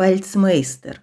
Пальцмейстер.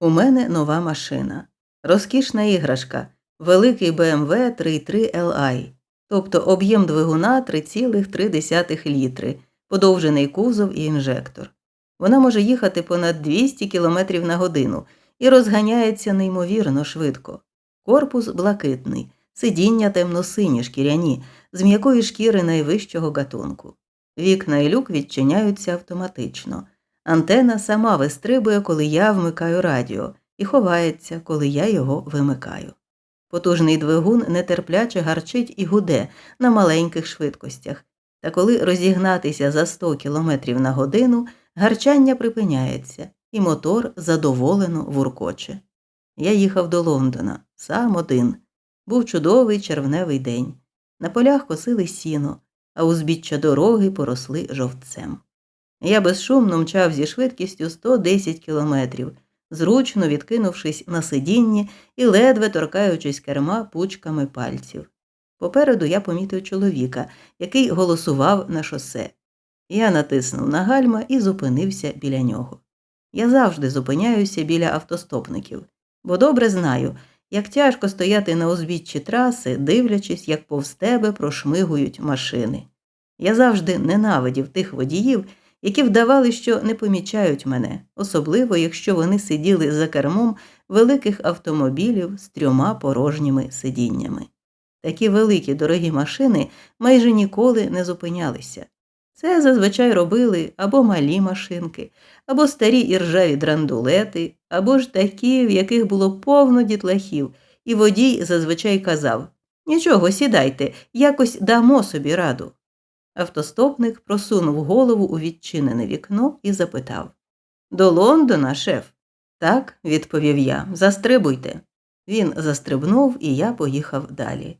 У мене нова машина. Розкішна іграшка. Великий BMW 3.3 Li, тобто об'єм двигуна 3,3 літри, подовжений кузов і інжектор. Вона може їхати понад 200 км на годину і розганяється неймовірно швидко. Корпус блакитний, сидіння темно-сині шкіряні, з м'якої шкіри найвищого гатунку. Вікна і люк відчиняються автоматично. Антена сама вистрибує, коли я вмикаю радіо, і ховається, коли я його вимикаю. Потужний двигун нетерпляче гарчить і гуде на маленьких швидкостях, та коли розігнатися за 100 км на годину, гарчання припиняється, і мотор задоволено вуркоче. Я їхав до Лондона, сам один. Був чудовий червневий день. На полях косили сіно, а узбіччя дороги поросли жовтцем. Я безшумно мчав зі швидкістю 110 кілометрів, зручно відкинувшись на сидінні і ледве торкаючись керма пучками пальців. Попереду я помітив чоловіка, який голосував на шосе. Я натиснув на гальма і зупинився біля нього. Я завжди зупиняюся біля автостопників, бо добре знаю, як тяжко стояти на узбіччі траси, дивлячись, як повз тебе прошмигують машини. Я завжди ненавидів тих водіїв, які вдавали, що не помічають мене, особливо якщо вони сиділи за кермом великих автомобілів з трьома порожніми сидіннями. Такі великі дорогі машини майже ніколи не зупинялися. Це зазвичай робили або малі машинки, або старі іржаві драндулети, або ж такі, в яких було повно дітлахів, і водій зазвичай казав Нічого, сідайте, якось дамо собі раду. Автостопник просунув голову у відчинене вікно і запитав До Лондона, шеф? Так, відповів я. Застрибуйте. Він застрибнув, і я поїхав далі.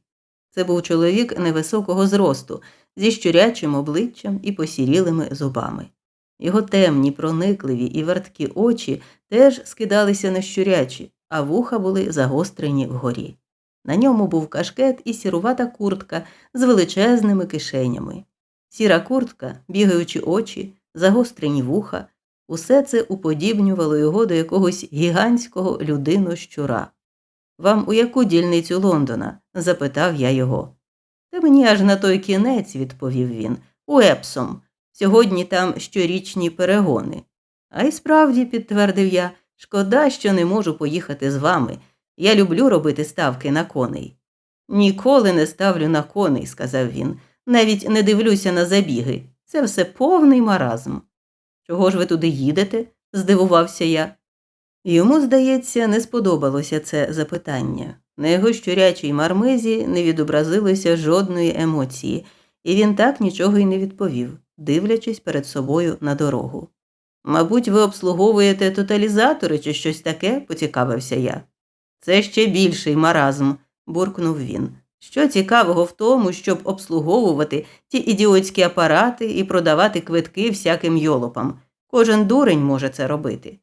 Це був чоловік невисокого зросту, зі щурячим обличчям і посірілими зубами. Його темні, проникливі і верткі очі теж скидалися на щурячі, а вуха були загострені вгорі. На ньому був кашкет і сірувата куртка з величезними кишенями. Сіра куртка, бігаючі очі, загострені вуха, усе це уподібнювало його до якогось гігантського людино щура. Вам у яку дільницю Лондона? запитав я його. Та мені аж на той кінець, відповів він, у Епсом. Сьогодні там щорічні перегони. А й справді, підтвердив я, шкода, що не можу поїхати з вами. Я люблю робити ставки на коней. Ніколи не ставлю на коней, сказав він. Навіть не дивлюся на забіги. Це все повний маразм. Чого ж ви туди їдете? здивувався я. Йому, здається, не сподобалося це запитання. На його щурячій мармизі не відобразилося жодної емоції, і він так нічого й не відповів, дивлячись перед собою на дорогу. Мабуть, ви обслуговуєте тоталізатори чи щось таке, поцікавився я. Це ще більший маразм, буркнув він. Що цікавого в тому, щоб обслуговувати ті ідіотські апарати і продавати квитки всяким йолопам. Кожен дурень може це робити.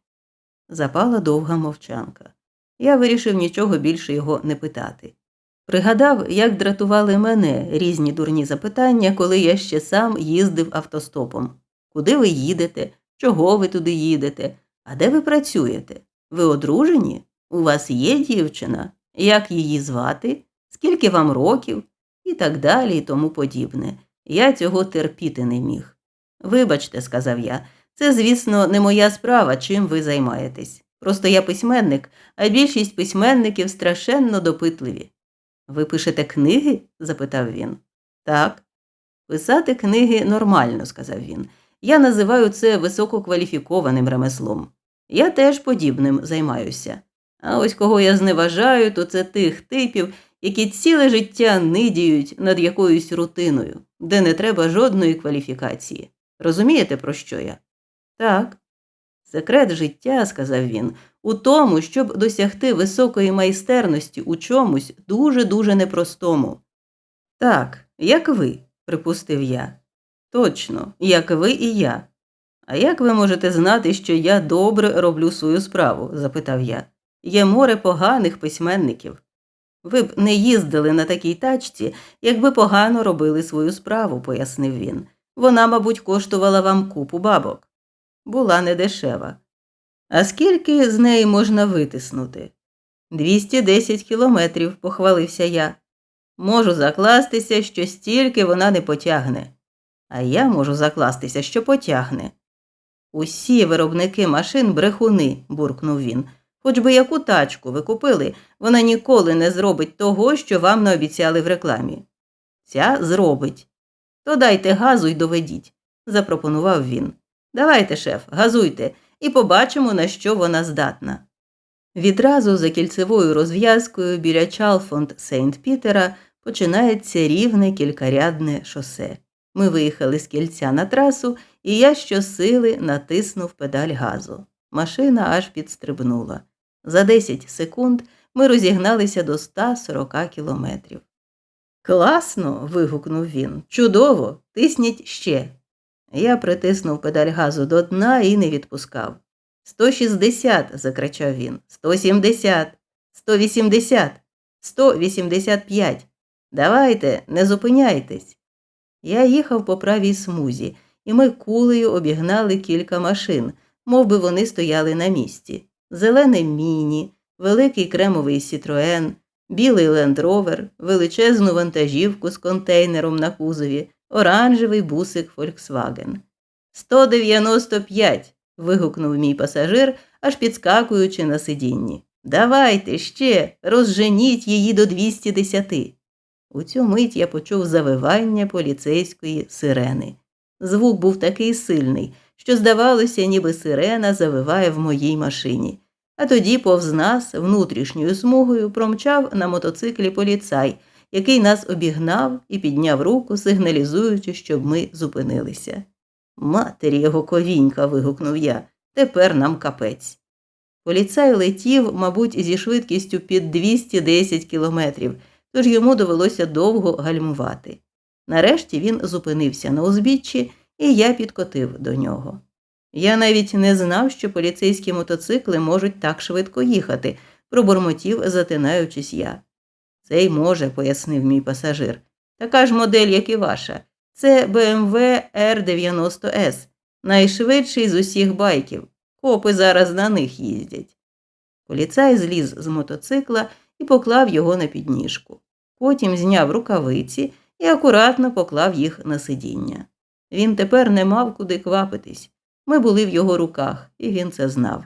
Запала довга мовчанка. Я вирішив нічого більше його не питати. Пригадав, як дратували мене різні дурні запитання, коли я ще сам їздив автостопом. Куди ви їдете? Чого ви туди їдете? А де ви працюєте? Ви одружені? У вас є дівчина? Як її звати? Скільки вам років? І так далі, і тому подібне. Я цього терпіти не міг. Вибачте, сказав я, це, звісно, не моя справа, чим ви займаєтесь. Просто я письменник, а більшість письменників страшенно допитливі. Ви пишете книги? запитав він. Так. Писати книги нормально, сказав він. Я називаю це висококваліфікованим ремеслом. Я теж подібним займаюся. А ось кого я зневажаю, то це тих типів, які ціле життя нидіють над якоюсь рутиною, де не треба жодної кваліфікації. Розумієте, про що я? Так. Секрет життя, сказав він, у тому, щоб досягти високої майстерності у чомусь дуже дуже непростому. Так, як ви, припустив я. Точно, як ви і я. А як ви можете знати, що я добре роблю свою справу? запитав я. Є море поганих письменників. Ви б не їздили на такій тачці, якби погано робили свою справу, пояснив він. Вона, мабуть, коштувала вам купу бабок. Була недешева. А скільки з неї можна витиснути? 210 кілометрів, похвалився я. Можу закластися, що стільки вона не потягне. А я можу закластися, що потягне. Усі виробники машин брехуни, буркнув він. Хоч би яку тачку ви купили, вона ніколи не зробить того, що вам наобіцяли в рекламі. Ця зробить. То дайте газу й доведіть, запропонував він. Давайте, шеф, газуйте, і побачимо, на що вона здатна. Відразу за кільцевою розв'язкою біля Чалфонд Сейнт Пітера починається рівне кількарядне шосе. Ми виїхали з кільця на трасу, і я щосили натиснув педаль газу. Машина аж підстрибнула. За 10 секунд ми розігналися до 140 кілометрів. Класно. вигукнув він. Чудово, тисніть ще. Я притиснув педаль газу до дна і не відпускав. Сто шістдесят, закричав він. Сто сімдесят, сто вісімдесят, сто вісімдесят п'ять. Давайте, не зупиняйтесь. Я їхав по правій смузі, і ми кулею обігнали кілька машин, мов би вони стояли на місці. Зелене міні, великий кремовий Сітроен, білий лендровер, величезну вантажівку з контейнером на кузові, оранжевий бусик Фольксваген. Сто дев'яносто п'ять. вигукнув мій пасажир, аж підскакуючи на сидінні. Давайте ще, розженіть її до 210. У цю мить я почув завивання поліцейської сирени. Звук був такий сильний, що, здавалося, ніби сирена завиває в моїй машині. А тоді повз нас внутрішньою смугою промчав на мотоциклі поліцай, який нас обігнав і підняв руку, сигналізуючи, щоб ми зупинилися. Матері його ковінька. вигукнув я. Тепер нам капець. Поліцай летів, мабуть, зі швидкістю під 210 кілометрів, тож йому довелося довго гальмувати. Нарешті він зупинився на узбіччі, і я підкотив до нього. Я навіть не знав, що поліцейські мотоцикли можуть так швидко їхати, пробурмотів, затинаючись я. Цей може, пояснив мій пасажир. Така ж модель, як і ваша. Це BMW R90S, найшвидший з усіх байків. Копи зараз на них їздять. Поліцай зліз з мотоцикла і поклав його на підніжку. Потім зняв рукавиці і акуратно поклав їх на сидіння. Він тепер не мав куди квапитись. Ми були в його руках, і він це знав.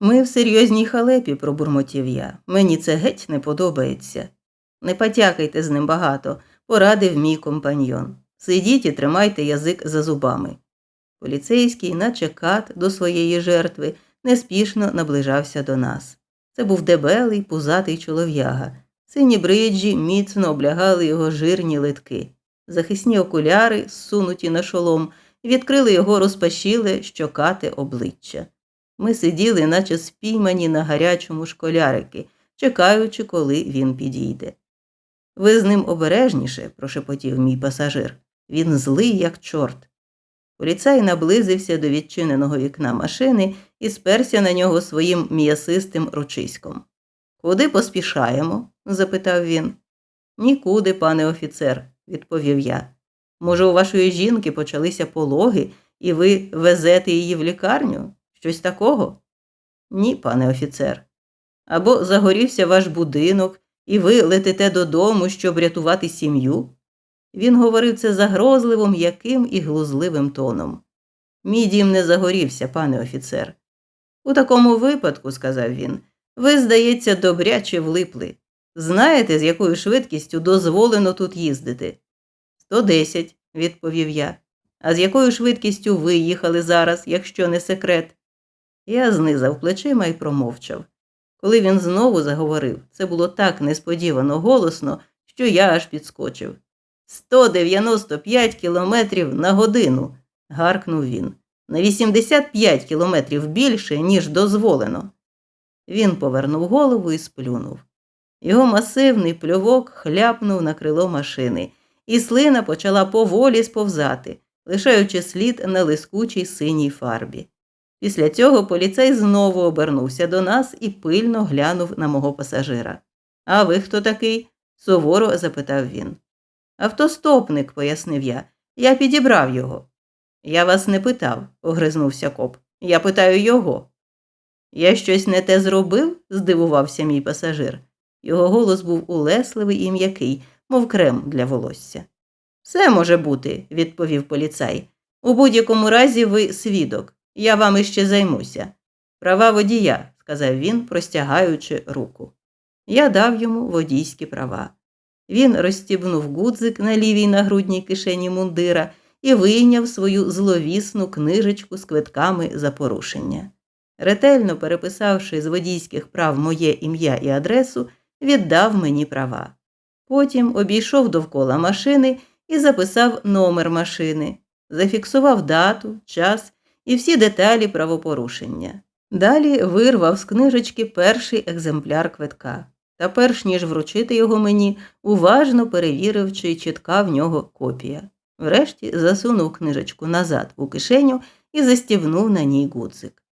Ми в серйозній халепі, пробурмотів я. Мені це геть не подобається. Не потякайте з ним багато, порадив мій компаньйон. Сидіть і тримайте язик за зубами. Поліцейський, наче кат до своєї жертви, неспішно наближався до нас. Це був дебелий, пузатий чолов'яга. Сині бриджі міцно облягали його жирні литки. Захисні окуляри, зсунуті на шолом, відкрили його розпашіле щокате обличчя. Ми сиділи, наче спіймані на гарячому школярики, чекаючи, коли він підійде. Ви з ним обережніше, прошепотів мій пасажир. Він злий, як чорт. Поліцай наблизився до відчиненого вікна машини і сперся на нього своїм м'ясистим ручиськом. Куди поспішаємо? запитав він. Нікуди, пане офіцер, відповів я. Може, у вашої жінки почалися пологи, і ви везете її в лікарню? Щось такого? Ні, пане офіцер. Або загорівся ваш будинок, і ви летите додому, щоб рятувати сім'ю? Він говорив це загрозливим, м'яким і глузливим тоном. Мій дім не загорівся, пане офіцер. У такому випадку, сказав він, ви, здається, добряче влипли. Знаєте, з якою швидкістю дозволено тут їздити? Сто десять, відповів я. А з якою швидкістю ви їхали зараз, якщо не секрет? Я знизав плечима і промовчав. Коли він знову заговорив, це було так несподівано голосно, що я аж підскочив. Сто дев'яносто п'ять кілометрів на годину, гаркнув він. На 85 кілометрів більше, ніж дозволено. Він повернув голову і сплюнув. Його масивний плювок хляпнув на крило машини, і слина почала поволі сповзати, лишаючи слід на лискучій синій фарбі. Після цього поліцей знову обернувся до нас і пильно глянув на мого пасажира. А ви хто такий? суворо запитав він. Автостопник, пояснив я. Я підібрав його. Я вас не питав, огризнувся коп. Я питаю його. Я щось не те зробив? здивувався мій пасажир. Його голос був улесливий і м'який, мов крем для волосся. Все може бути, відповів поліцай. У будь-якому разі ви свідок. Я вам іще займуся. Права водія, сказав він, простягаючи руку. Я дав йому водійські права. Він розстібнув гудзик на лівій нагрудній кишені мундира і вийняв свою зловісну книжечку з квитками за порушення. Ретельно переписавши з водійських прав моє ім'я і адресу, віддав мені права. Потім обійшов довкола машини і записав номер машини, зафіксував дату, час і всі деталі правопорушення. Далі вирвав з книжечки перший екземпляр квитка та, перш ніж вручити його мені, уважно перевірив, чи чітка в нього копія. Врешті засунув книжечку назад у кишеню і застібнув на ній гудзик.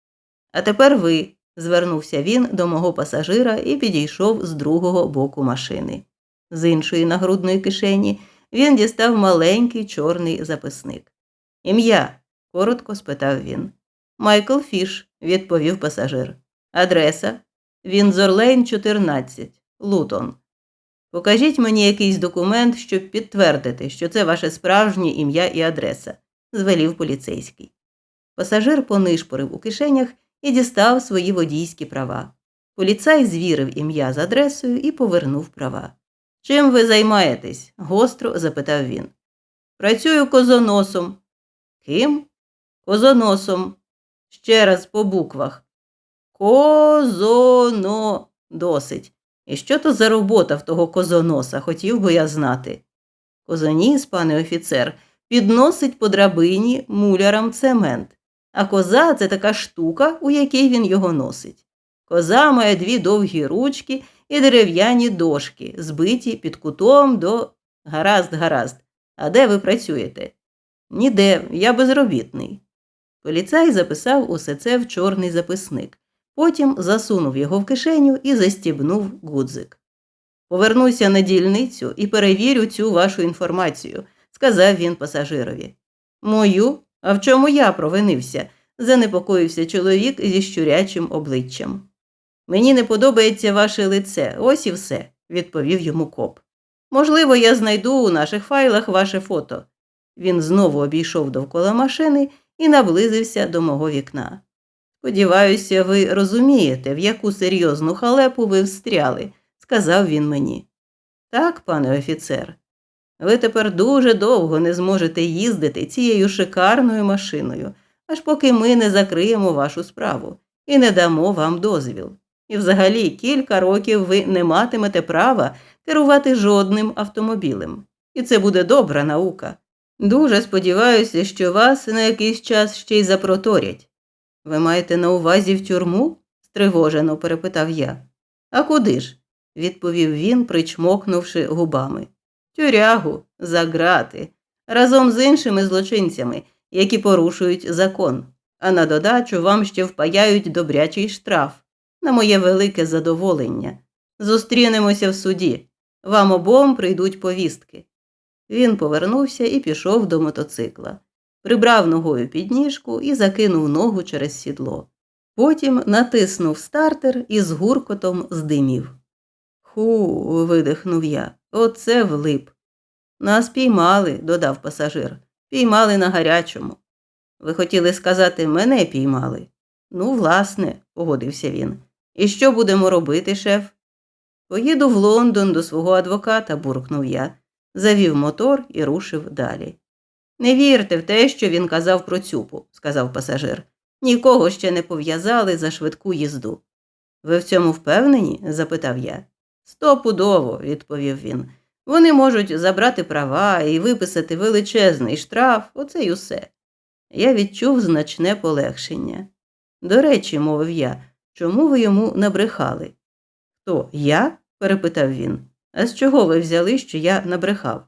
А тепер ви, звернувся він до мого пасажира і підійшов з другого боку машини. З іншої нагрудної кишені він дістав маленький чорний записник. Ім'я? коротко спитав він. Майкл Фіш, відповів пасажир. Адреса Вінзорлейн, 14, Лутон. Покажіть мені якийсь документ, щоб підтвердити, що це ваше справжнє ім'я і адреса, звелів поліцейський. Пасажир понишпорив у кишенях і дістав свої водійські права. Поліцай звірив ім'я з адресою і повернув права. Чим ви займаєтесь? гостро запитав він. Працюю козоносом. Ким? Козоносом. Ще раз по буквах. Козоно досить. І що то за робота в того козоноса, хотів би я знати. Козоніс, пане офіцер, підносить по драбині мулярам цемент, а коза це така штука, у якій він його носить. Коза має дві довгі ручки і дерев'яні дошки, збиті під кутом до гаразд, гаразд. А де ви працюєте? Ніде, я безробітний. Поліцай записав усе це в чорний записник. Потім засунув його в кишеню і застібнув гудзик. Повернуся на дільницю і перевірю цю вашу інформацію, сказав він пасажирові. Мою? А в чому я провинився? занепокоївся чоловік зі щурячим обличчям. Мені не подобається ваше лице, ось і все, відповів йому коп. Можливо, я знайду у наших файлах ваше фото. Він знову обійшов довкола машини і наблизився до мого вікна. Сподіваюся, ви розумієте, в яку серйозну халепу ви встряли, сказав він мені. Так, пане офіцер, ви тепер дуже довго не зможете їздити цією шикарною машиною, аж поки ми не закриємо вашу справу і не дамо вам дозвіл. І взагалі кілька років ви не матимете права керувати жодним автомобілем. І це буде добра наука. Дуже сподіваюся, що вас на якийсь час ще й запроторять. Ви маєте на увазі в тюрму? стривожено перепитав я. А куди ж? відповів він, причмокнувши губами. Тюрягу, за грати, разом з іншими злочинцями, які порушують закон, а на додачу вам ще впаяють добрячий штраф на моє велике задоволення. Зустрінемося в суді. Вам обом прийдуть повістки. Він повернувся і пішов до мотоцикла прибрав ногою підніжку і закинув ногу через сідло. Потім натиснув стартер і з гуркотом здимів. Ху, видихнув я. Оце влип. Нас піймали, додав пасажир. Піймали на гарячому. Ви хотіли сказати, мене піймали? Ну, власне, погодився він. І що будемо робити, шеф? Поїду в Лондон до свого адвоката, буркнув я, завів мотор і рушив далі. Не вірте в те, що він казав про цюпу, сказав пасажир. Нікого ще не пов'язали за швидку їзду. Ви в цьому впевнені? запитав я. Стопудово, відповів він. Вони можуть забрати права і виписати величезний штраф, оце й усе. Я відчув значне полегшення. До речі, мовив я, чому ви йому набрехали? Хто, я? перепитав він. А з чого ви взяли, що я набрехав?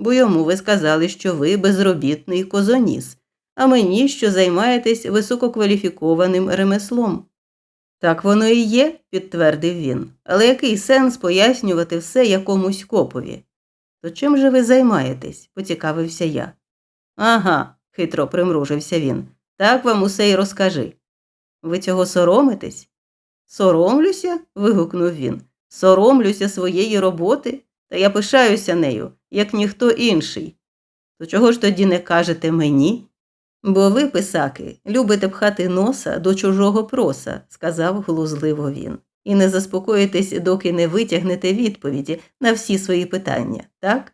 бо йому ви сказали, що ви безробітний козоніс, а мені, що займаєтесь висококваліфікованим ремеслом. Так воно і є, підтвердив він, але який сенс пояснювати все якомусь копові? То чим же ви займаєтесь? поцікавився я. Ага, хитро примружився він. Так вам усе й розкажи. Ви цього соромитесь? Соромлюся? вигукнув він. Соромлюся своєї роботи, та я пишаюся нею, як ніхто інший. То чого ж тоді не кажете мені? Бо ви, писаки, любите пхати носа до чужого проса, сказав глузливо він, і не заспокоїтесь, доки не витягнете відповіді на всі свої питання, так?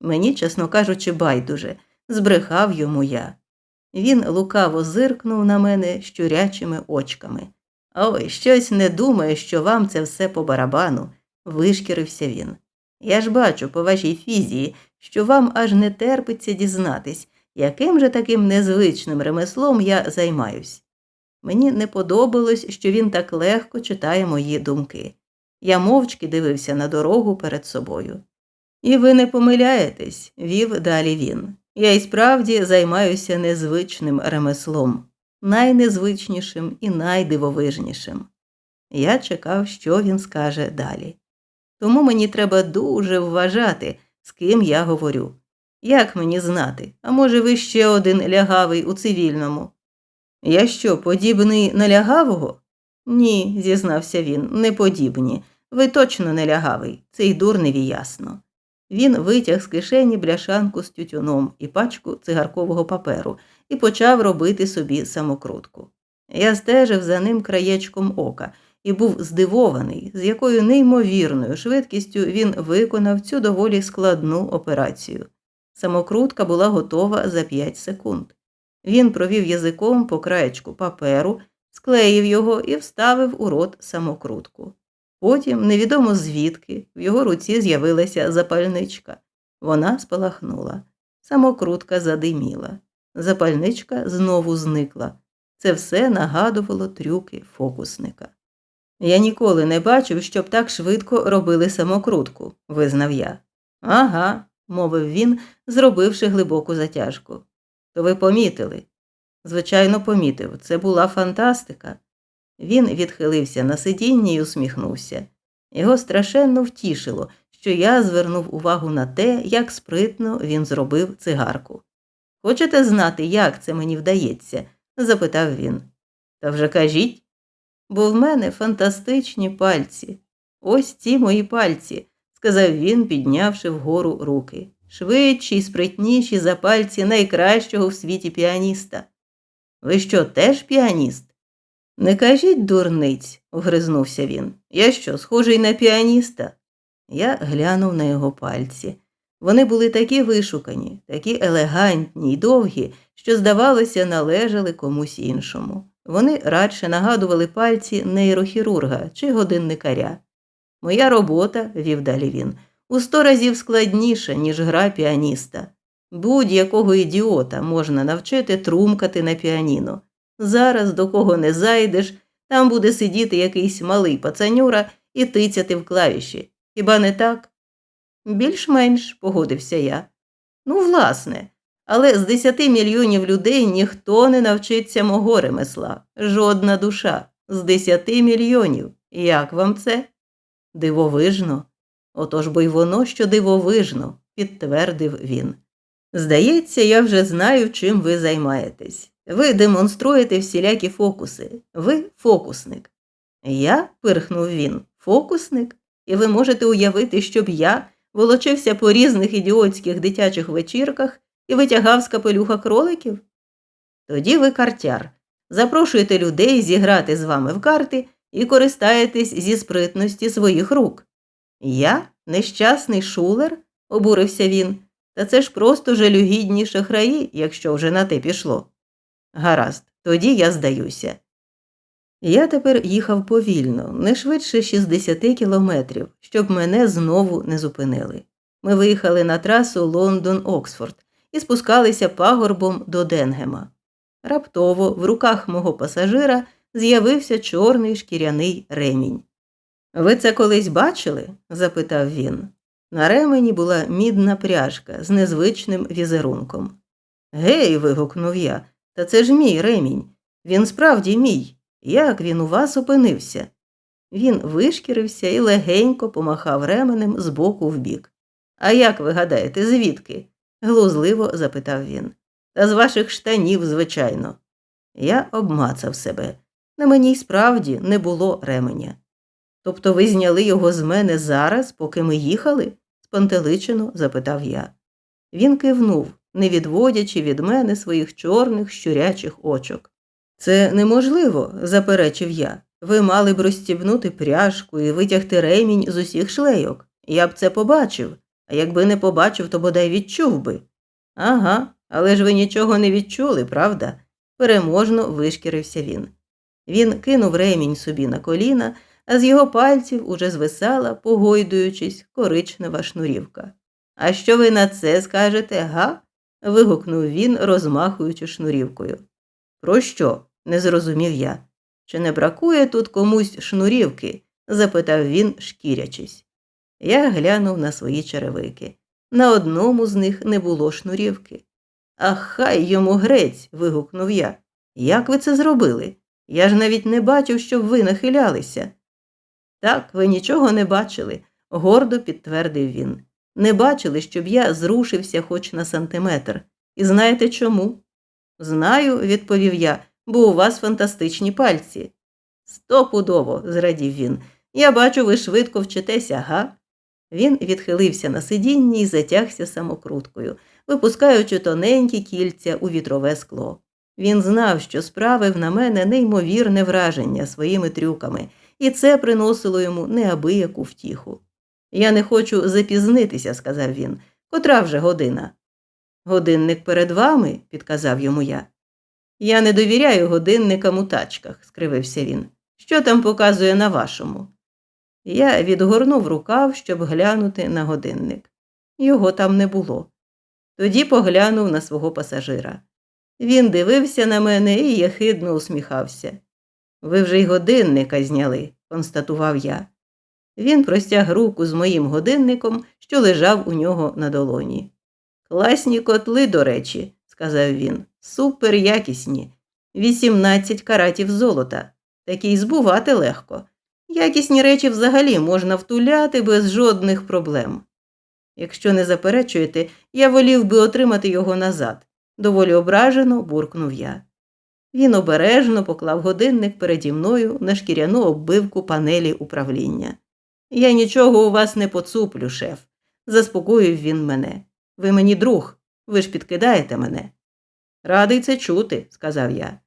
Мені, чесно кажучи, байдуже, збрехав йому я. Він лукаво зиркнув на мене щурячими очками. Ой, щось не думаю, що вам це все по барабану, вишкірився він. Я ж бачу по вашій фізії, що вам аж не терпиться дізнатись, яким же таким незвичним ремеслом я займаюсь. Мені не подобалось, що він так легко читає мої думки. Я мовчки дивився на дорогу перед собою. І ви не помиляєтесь, вів далі він. Я й справді займаюся незвичним ремеслом, найнезвичнішим і найдивовижнішим. Я чекав, що він скаже далі. Тому мені треба дуже вважати, з ким я говорю. Як мені знати? А може, ви ще один лягавий у цивільному? Я що, подібний на лягавого? Ні, зізнався він, не подібні. Ви точно не лягавий, це й дурневі ясно. Він витяг з кишені бляшанку з тютюном і пачку цигаркового паперу і почав робити собі самокрутку. Я стежив за ним краєчком ока і був здивований, з якою неймовірною швидкістю він виконав цю доволі складну операцію. Самокрутка була готова за 5 секунд. Він провів язиком по краєчку паперу, склеїв його і вставив у рот самокрутку. Потім, невідомо звідки, в його руці з'явилася запальничка. Вона спалахнула. Самокрутка задиміла. Запальничка знову зникла. Це все нагадувало трюки фокусника. Я ніколи не бачив, щоб так швидко робили самокрутку, визнав я. Ага, мовив він, зробивши глибоку затяжку. То ви помітили? Звичайно, помітив. Це була фантастика. Він відхилився на сидіння і усміхнувся. Його страшенно втішило, що я звернув увагу на те, як спритно він зробив цигарку. Хочете знати, як це мені вдається? запитав він. Та вже кажіть. Бо в мене фантастичні пальці. Ось ці мої пальці, сказав він, піднявши вгору руки. Швидші й спритніші за пальці найкращого в світі піаніста. Ви що, теж піаніст? Не кажіть, дурниць, огризнувся він. Я що, схожий на піаніста? Я глянув на його пальці. Вони були такі вишукані, такі елегантні й довгі, що, здавалося, належали комусь іншому. Вони радше нагадували пальці нейрохірурга чи годинникаря. Моя робота, вів далі він, у сто разів складніша, ніж гра піаніста. Будь-якого ідіота можна навчити трумкати на піаніно. Зараз до кого не зайдеш, там буде сидіти якийсь малий пацанюра і тицяти в клавіші. Хіба не так? Більш-менш, погодився я. Ну, власне, але з десяти мільйонів людей ніхто не навчиться мого ремесла, жодна душа. З десяти мільйонів. Як вам це? Дивовижно. Отож бо й воно, що дивовижно, підтвердив він. Здається, я вже знаю, чим ви займаєтесь. Ви демонструєте всілякі фокуси. Ви фокусник. Я, пирхнув він, фокусник, і ви можете уявити, щоб я волочився по різних ідіотських дитячих вечірках і витягав з капелюха кроликів? Тоді ви картяр. Запрошуєте людей зіграти з вами в карти і користаєтесь зі спритності своїх рук. Я нещасний шулер, обурився він, та це ж просто жалюгідні шахраї, якщо вже на те пішло. Гаразд, тоді я здаюся. Я тепер їхав повільно, не швидше 60 кілометрів, щоб мене знову не зупинили. Ми виїхали на трасу Лондон Оксфорд і спускалися пагорбом до Денгема. Раптово в руках мого пасажира з'явився чорний шкіряний ремінь. Ви це колись бачили? запитав він. На ремені була мідна пряжка з незвичним візерунком. Гей. вигукнув я. Та це ж мій ремінь. Він справді мій. Як він у вас опинився? Він вишкірився і легенько помахав ременем з боку в бік. А як ви гадаєте, звідки? глузливо запитав він. Та з ваших штанів, звичайно. Я обмацав себе. На мені й справді не було ременя. Тобто ви зняли його з мене зараз, поки ми їхали? спантеличено запитав я. Він кивнув, не відводячи від мене своїх чорних щурячих очок. Це неможливо, заперечив я. Ви мали б розстібнути пряжку і витягти ремінь з усіх шлейок. Я б це побачив, а якби не побачив, то бодай відчув би. Ага, але ж ви нічого не відчули, правда? переможно вишкірився він. Він кинув ремінь собі на коліна, а з його пальців уже звисала, погойдуючись, коричнева шнурівка. А що ви на це скажете, га? Вигукнув він, розмахуючи шнурівкою. Про що? не зрозумів я. Чи не бракує тут комусь шнурівки? запитав він, шкірячись. Я глянув на свої черевики. На одному з них не було шнурівки. А хай йому грець. вигукнув я. Як ви це зробили? Я ж навіть не бачив, щоб ви нахилялися. Так, ви нічого не бачили, гордо підтвердив він. Не бачили, щоб я зрушився хоч на сантиметр. І знаєте чому? Знаю, відповів я, бо у вас фантастичні пальці. Стопудово, зрадів він. Я бачу, ви швидко вчитеся, га? Він відхилився на сидінні і затягся самокруткою, випускаючи тоненькі кільця у вітрове скло. Він знав, що справив на мене неймовірне враження своїми трюками, і це приносило йому неабияку втіху. Я не хочу запізнитися, сказав він. Котра вже година? Годинник перед вами, підказав йому я. Я не довіряю годинникам у тачках, скривився він. Що там показує на вашому? Я відгорнув рукав, щоб глянути на годинник. Його там не було. Тоді поглянув на свого пасажира. Він дивився на мене і єхидно усміхався. Ви вже й годинника зняли, констатував я. Він простяг руку з моїм годинником, що лежав у нього на долоні. Класні котли, до речі, сказав він, супер якісні. 18 каратів золота. Такий збувати легко. Якісні речі взагалі можна втуляти без жодних проблем. Якщо не заперечуєте, я волів би отримати його назад, доволі ображено буркнув я. Він обережно поклав годинник переді мною на шкіряну оббивку панелі управління. Я нічого у вас не поцуплю, шеф, заспокоїв він мене. Ви мені друг, ви ж підкидаєте мене. Радий це чути, сказав я.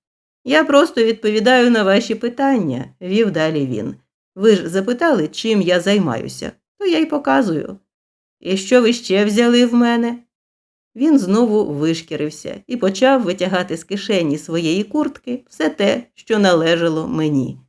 Я просто відповідаю на ваші питання, вів далі він. Ви ж запитали, чим я займаюся, то я й показую. І що ви ще взяли в мене? Він знову вишкірився і почав витягати з кишені своєї куртки все те, що належало мені.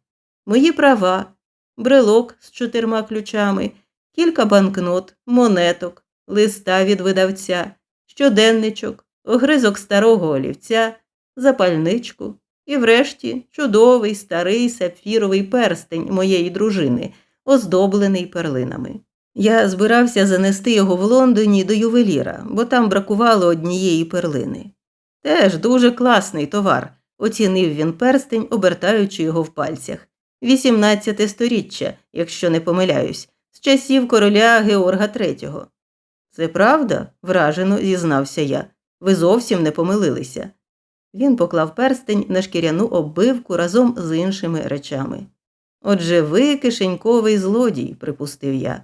Мої права, брелок з чотирма ключами, кілька банкнот, монеток, листа від видавця, щоденничок, огризок старого олівця, запальничку і, врешті, чудовий старий сапфіровий перстень моєї дружини, оздоблений перлинами. Я збирався занести його в Лондоні до ювеліра, бо там бракувало однієї перлини. Теж дуже класний товар, оцінив він перстень, обертаючи його в пальцях. 18 сторіччя, якщо не помиляюсь, з часів короля Георга III. Це правда? вражено зізнався я. Ви зовсім не помилилися. Він поклав перстень на шкіряну оббивку разом з іншими речами. Отже, ви кишеньковий злодій, припустив я.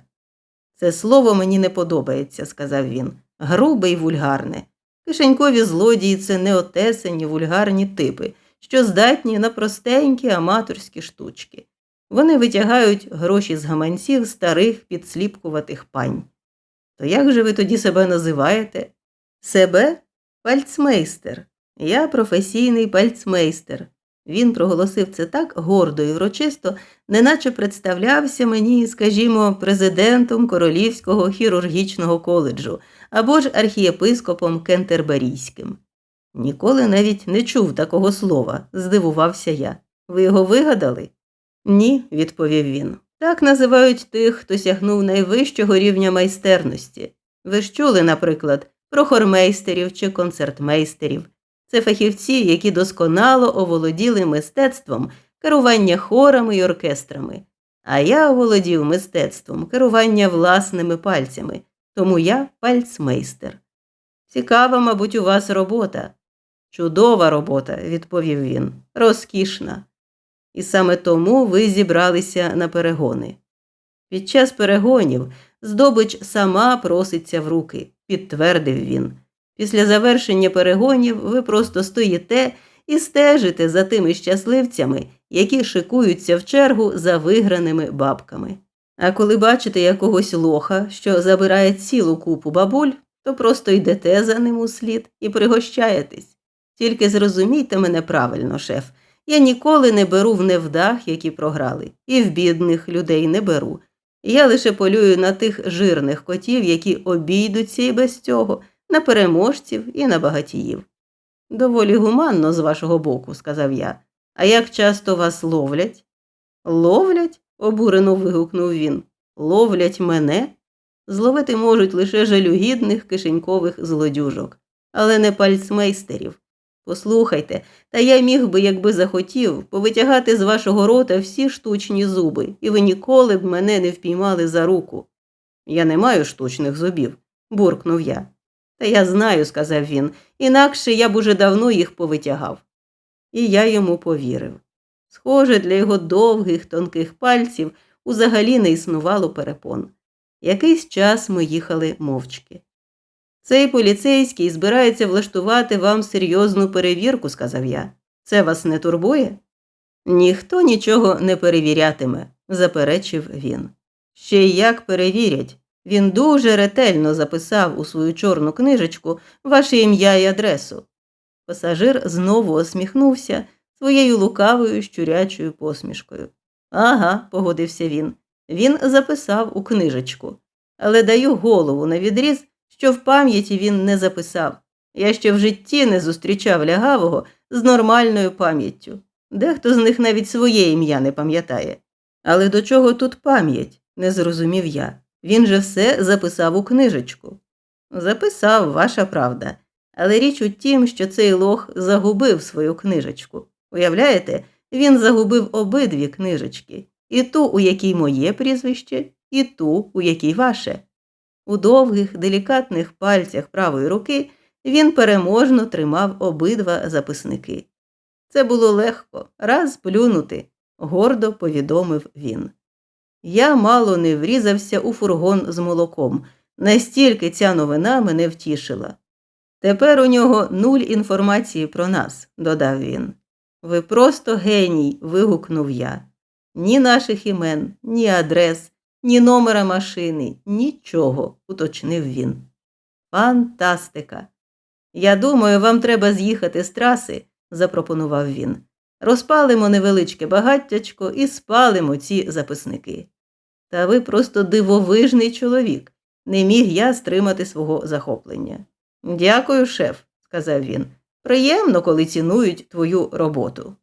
Це слово мені не подобається, сказав він. Грубе й вульгарне. Кишенькові злодії це неотесані вульгарні типи, що здатні на простенькі аматорські штучки. Вони витягають гроші з гаманців старих підсліпкуватих пань. То як же ви тоді себе називаєте? Себе пальцмейстер. Я професійний пальцмейстер. Він проголосив це так гордо і врочисто, неначе представлявся мені, скажімо, президентом Королівського хірургічного коледжу або ж архієпископом Кентерберійським. Ніколи навіть не чув такого слова, здивувався я. Ви його вигадали? Ні, відповів він. Так називають тих, хто сягнув найвищого рівня майстерності. Ви ж чули, наприклад, про хормейстерів чи концертмейстерів. Це фахівці, які досконало оволоділи мистецтвом керування хорами й оркестрами. А я оволодів мистецтвом керування власними пальцями, тому я пальцмейстер. Цікава, мабуть, у вас робота. Чудова робота, відповів він, розкішна. І саме тому ви зібралися на перегони. Під час перегонів здобич сама проситься в руки, підтвердив він. Після завершення перегонів ви просто стоїте і стежите за тими щасливцями, які шикуються в чергу за виграними бабками. А коли бачите якогось лоха, що забирає цілу купу бабуль, то просто йдете за ним у слід і пригощаєтесь. Тільки зрозумійте мене правильно, шеф. Я ніколи не беру в невдах, які програли, і в бідних людей не беру. Я лише полюю на тих жирних котів, які обійдуться і без цього, на переможців і на багатіїв. Доволі гуманно з вашого боку, сказав я. А як часто вас ловлять? Ловлять? обурено вигукнув він. Ловлять мене? Зловити можуть лише жалюгідних кишенькових злодюжок, але не пальцмейстерів. Послухайте, та я міг би, якби захотів, повитягати з вашого рота всі штучні зуби, і ви ніколи б мене не впіймали за руку. Я не маю штучних зубів, буркнув я. Та я знаю, сказав він, інакше я б уже давно їх повитягав. І я йому повірив. Схоже, для його довгих, тонких пальців узагалі не існувало перепон. Якийсь час ми їхали мовчки. Цей поліцейський збирається влаштувати вам серйозну перевірку, сказав я. Це вас не турбує? Ніхто нічого не перевірятиме, заперечив він. Ще й як перевірять. Він дуже ретельно записав у свою чорну книжечку ваше ім'я і адресу. Пасажир знову осміхнувся своєю лукавою щурячою посмішкою. Ага, погодився він. Він записав у книжечку, але даю голову на відріз, що в пам'яті він не записав. Я ще в житті не зустрічав лягавого з нормальною пам'яттю. Дехто з них навіть своє ім'я не пам'ятає. Але до чого тут пам'ять? не зрозумів я. Він же все записав у книжечку. Записав, ваша правда. Але річ у тім, що цей лох загубив свою книжечку. Уявляєте, він загубив обидві книжечки і ту, у якій моє прізвище, і ту, у якій ваше. У довгих, делікатних пальцях правої руки він переможно тримав обидва записники. Це було легко, раз плюнути, гордо повідомив він. Я мало не врізався у фургон з молоком, настільки ця новина мене втішила. Тепер у нього нуль інформації про нас, додав він. Ви просто геній. вигукнув я. Ні наших імен, ні адрес, ні номера машини, нічого, уточнив він. Фантастика. Я думаю, вам треба з'їхати з траси, запропонував він. Розпалимо невеличке багаттячко і спалимо ці записники. Та ви просто дивовижний чоловік. Не міг я стримати свого захоплення. Дякую, шеф, сказав він. Приємно, коли цінують твою роботу.